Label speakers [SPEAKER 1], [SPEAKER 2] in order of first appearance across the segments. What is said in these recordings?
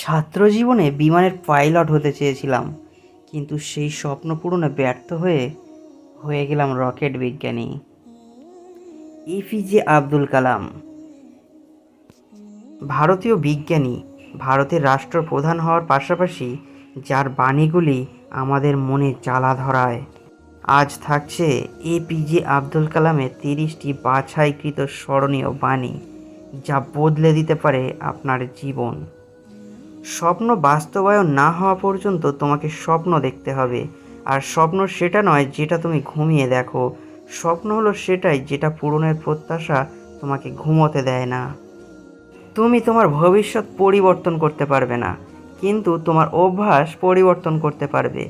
[SPEAKER 1] ছাত্র জীবনে বিমানের পাইলট হতে চেয়েছিলাম, কিন্তু সেই স্বপ্ন পূরণে ব্যর্থ হয়ে হয়ে গেলাম রকেট বিজ্ঞানী। এপিজে আব্দুল কালাম। ভারতীয় বিজ্ঞানী, ভারতের রাষ্ট্রপ্রধান হওয়ার পাশাপাশি যার বাণীগুলি আমাদের মনে জ্বালা ধরায়। আজ থাকছে এপিজে আব্দুল কালামের তিরিশটি বাছাইকৃত স্মরণীয় বাণী, যা বদলে দিতে পারে আপনার জীবন। স্বপ্ন বাস্তবায়ন না হওয়া পর্যন্ত তোমাকে স্বপ্ন দেখতে হবে। আর স্বপ্ন সেটা নয় যেটা তুমি ঘুমিয়ে দেখো। স্বপ্ন হলো সেটাই যেটা পূরণের প্রত্যাশা তোমাকে ঘুমোতে দেয় না। তুমি তোমার ভবিষ্যৎ পরিবর্তন করতে পারবে না, কিন্তু তোমার অভ্যাস পরিবর্তন করতে পারবে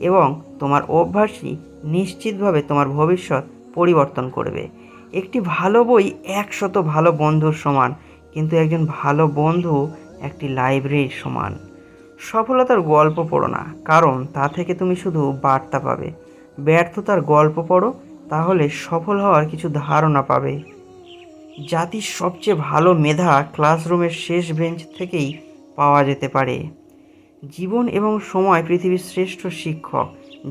[SPEAKER 1] এবং তোমার অভ্যাসই নিশ্চিতভাবে তোমার ভবিষ্যৎ পরিবর্তন করবে। একটি ভালো বই একশত ভালো বন্ধুর সমান, কিন্তু একজন ভালো বন্ধু একটি লাইব্রেরির সমান। সফলতার গল্প পড়ো না, কারণ তা থেকে তুমি শুধু বার্তা পাবে। ব্যর্থতার গল্প পড়ো, তাহলে সফল হওয়ার কিছু ধারণা পাবে। জাতির সবচেয়ে ভালো মেধা ক্লাসরুমের শেষ বেঞ্চ থেকেই পাওয়া যেতে পারে। জীবন এবং সময় পৃথিবীর শ্রেষ্ঠ শিক্ষক।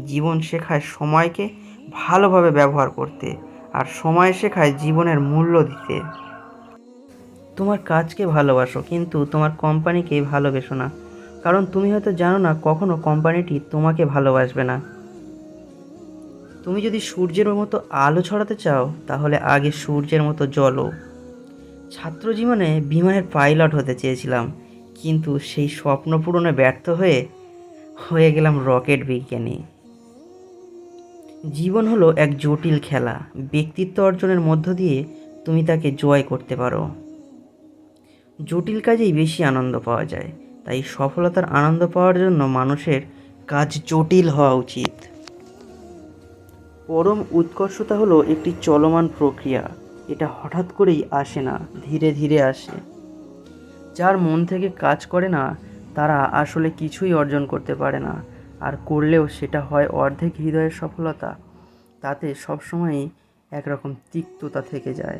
[SPEAKER 1] জীবন শেখায় সময়কে ভালোভাবে ব্যবহার করতে, আর সময় শেখায় জীবনের মূল্য দিতে। তোমার কাজকে ভালোবাসো, কিন্তু তোমার কোম্পানিকে ভালোবেসো না। কারণ তুমি হয়তো জানো না, কখনো কোম্পানিটি তোমাকে ভালোবাসবে না। তুমি যদি সূর্যের মতো আলো ছড়াতে চাও, তাহলে আগে সূর্যের মতো জ্বলো ছাত্র জীবনে বিমানের পাইলট হতে চেয়েছিলাম, কিন্তু সেই স্বপ্ন পূরণে ব্যর্থ হয়ে হয়ে গেলাম রকেট বিজ্ঞানী। জীবন হলো এক জটিল খেলা, ব্যক্তিত্ব অর্জনের মধ্য দিয়ে তুমি তাকে জয় করতে পারো। জটিল কাজেই বেশি আনন্দ পাওয়া যায়। তাই সফলতার আনন্দ পাওয়ার জন্য মানুষের কাজ জটিল হওয়া উচিত। পরম উৎকর্ষতা হলো একটি চলমান প্রক্রিয়া। এটা হঠাৎ করেই আসে না, ধীরে ধীরে আসে। যার মন থেকে কাজ করে না, তারা আসলে কিছুই অর্জন করতে পারে না। আর করলেও সেটা হয় অর্ধেক হৃদয়ের সফলতা। তাতে সবসময়ই একরকম তিক্ততা থেকে যায়।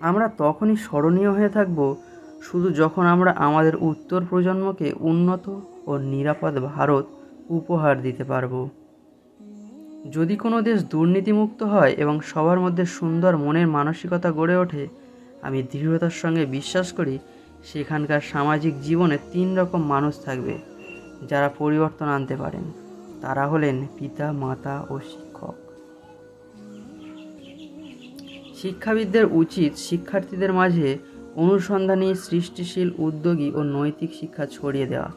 [SPEAKER 1] আমরা তখনই স্মরণীয় হয়ে থাকব শুধু যখন আমরা আমাদের উত্তর প্রজন্মকে উন্নত ও নিরাপদ ভারত উপহার দিতে পারব। যদি কোনো দেশ দুর্নীতিমুক্ত হয় এবং সবার মধ্যে সুন্দর মনের মানসিকতা গড়ে ওঠে, আমি দৃঢ়তার সঙ্গে বিশ্বাস করি সেখানকার সামাজিক জীবনে তিন রকম মানুষ থাকবে, যারা পরিবর্তন আনতে পারেন। তারা হলেন পিতা, মাতা ও শিক্ষক শিক্ষাবিদদের উচিত শিক্ষার্থীদের মাঝে অনুসন্ধানী, সৃষ্টিশীল, উদ্যোগী ও নৈতিক শিক্ষা ছড়িয়ে দেওয়া,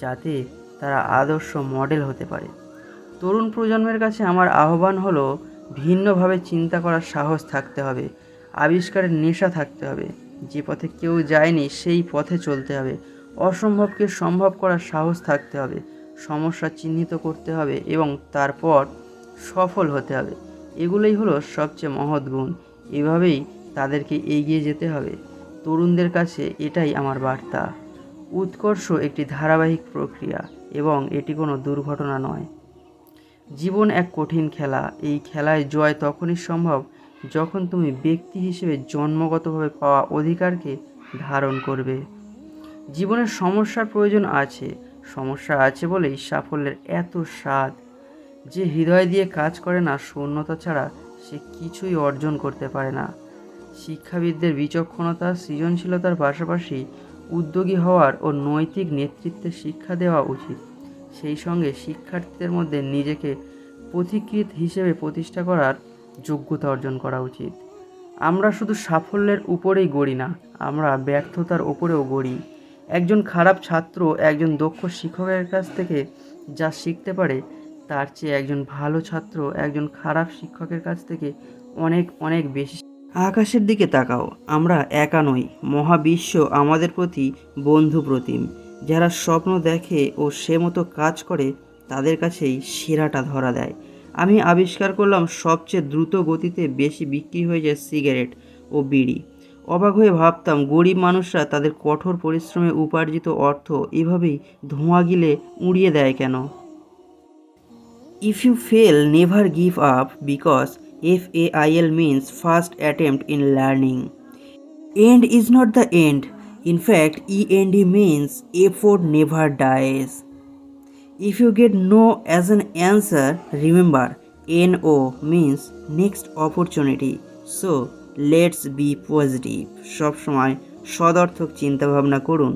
[SPEAKER 1] যাতে তারা আদর্শ মডেল হতে পারে। তরুণ প্রজন্মের কাছে আমার আহ্বান হলো, ভিন্নভাবে চিন্তা করার সাহস থাকতে হবে, আবিষ্কারের নেশা থাকতে হবে, যে পথে কেউ যায়নি সেই পথে চলতে হবে, অসম্ভবকে সম্ভব করার সাহস থাকতে হবে, সমস্যা চিহ্নিত করতে হবে এবং তারপর সফল হতে হবে। এগুলোই হলো সবচেয়ে মহৎ গুণ। এভাবেই তাদেরকে এগিয়ে যেতে হবে। তরুণদের কাছে এটাই আমার বার্তা। উৎকর্ষ একটি ধারাবাহিক প্রক্রিয়া এবং এটি কোনো দুর্ঘটনা নয়। জীবন এক কঠিন খেলা। এই খেলায় জয় তখনই সম্ভব যখন তুমি ব্যক্তি হিসেবে জন্মগতভাবে পাওয়া অধিকারকে ধারণ করবে। জীবনের সমস্যার প্রয়োজন আছে। সমস্যা আছে বলেই সাফল্যের এত স্বাদ। যে হৃদয় দিয়ে কাজ করে না, শূন্যতা ছাড়া সে কিছুই অর্জন করতে পারে না। শিক্ষাবিদদের বিচক্ষণতা, সৃজনশীলতার পাশাপাশি উদ্যোগী হওয়ার ও নৈতিক নেতৃত্বে শিক্ষা দেওয়া উচিত। সেই সঙ্গে শিক্ষার্থীদের মধ্যে নিজেকে পথিকৃত হিসেবে প্রতিষ্ঠা করার যোগ্যতা অর্জন করা উচিত। আমরা শুধু সাফল্যের উপরেই গড়ি না, আমরা ব্যর্থতার উপরেও গড়ি। একজন খারাপ ছাত্র, একজন দক্ষ শিক্ষকের কাছ থেকে যা শিখতে পারে তার চেয়ে একজন ভালো ছাত্র, একজন খারাপ শিক্ষকের কাছ থেকে অনেক অনেক বেশি আকাশের দিকে তাকাও। আমরা একা নই। মহাবিশ্ব আমাদের প্রতি বন্ধু প্রতিম। যারা স্বপ্ন দেখে ও সে মতো কাজ করে, তাদের কাছেই সেরাটা ধরা দেয়। আমি আবিষ্কার করলাম সবচেয়ে দ্রুত গতিতে বেশি বিক্রি হয়ে যায় সিগারেট ও বিড়ি। অবাক হয়ে ভাবতাম, গরিব মানুষরা তাদের কঠোর পরিশ্রমে উপার্জিত অর্থ এভাবেই ধোঁয়া গিলে উড়িয়ে দেয় কেন? If you fail never give up because F A I L means first attempt in learning and is not the end In fact, END means effort never dies. If you get no as an answer, remember NO means next opportunity. So let's be positive. সবসময় সদর্থক চিন্তা ভাবনা করুন